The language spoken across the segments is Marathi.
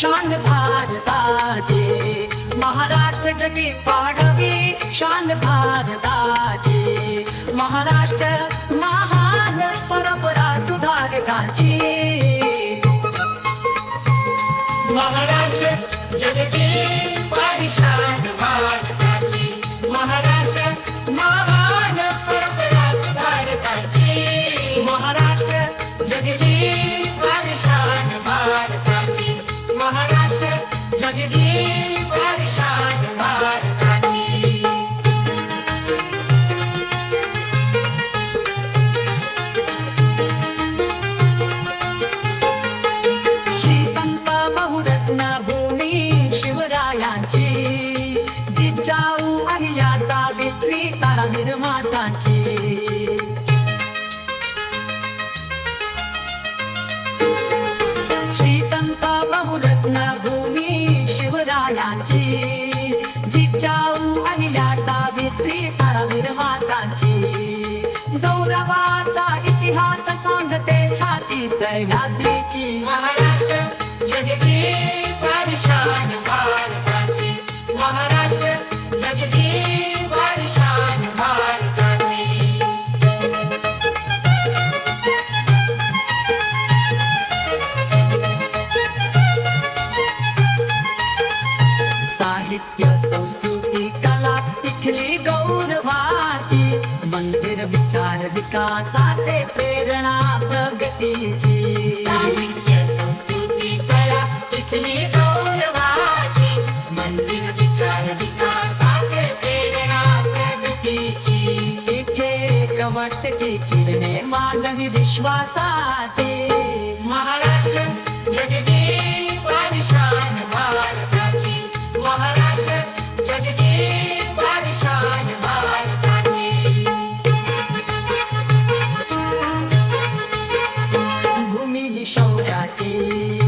शान भारताचे. महाराष्ट्र जगी पाडवी शान भारताचे. महाराष्ट्र महान परंपरा सुधारकाची. महाराष्ट्र जगती पारिशान महाराष्ट्र मायांची जिजाऊ अहिल्या सावित्री तारा निर्मातांची गौरवाचा इतिहास सांगते छाती सह्याद्रीची साहित्य संस्कृती कला इथली गौरवाची मंदिर विचार विकासाचे प्रेरणा प्रगतीची. साहित्य संस्कृती कला इथली गौरवाची मंदिर विचार विकासाचे प्रेरणा प्रगतीची. इथे कवट की किरणे मानवी विश्वासाची शौर्याची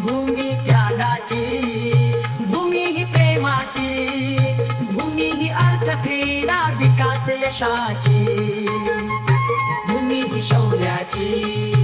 भूमी त्यागाची भूमी ही प्रेमाची भूमी ही अर्थ क्रीडा विकास यशाची भूमी ही शौर्याची.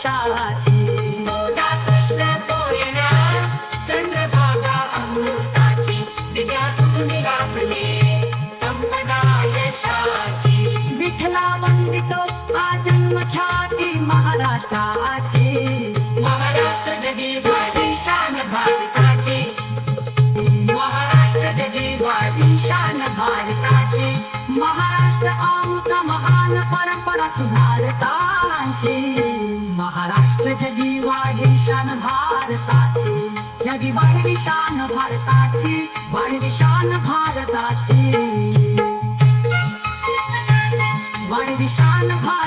यशाची तुझा कृष्ण कोयना चंद्रभागा अमृताची. विजयातून लाभली संपदा यशाची. विठला वंदितो आजन्म ख्याती महाराष्ट्राची. महाराष्ट्र जगी वाढी शान भारताची. महाराष्ट्र जगी वाढी शान भारताची. महाराष्ट्र आमचा महान परंपरा सुधारताची. जगी वाढी शान भारताची जगी वाढवी शान भारताची वाढवी शान भारताची. वाढवी शान भारताची शान भारताची.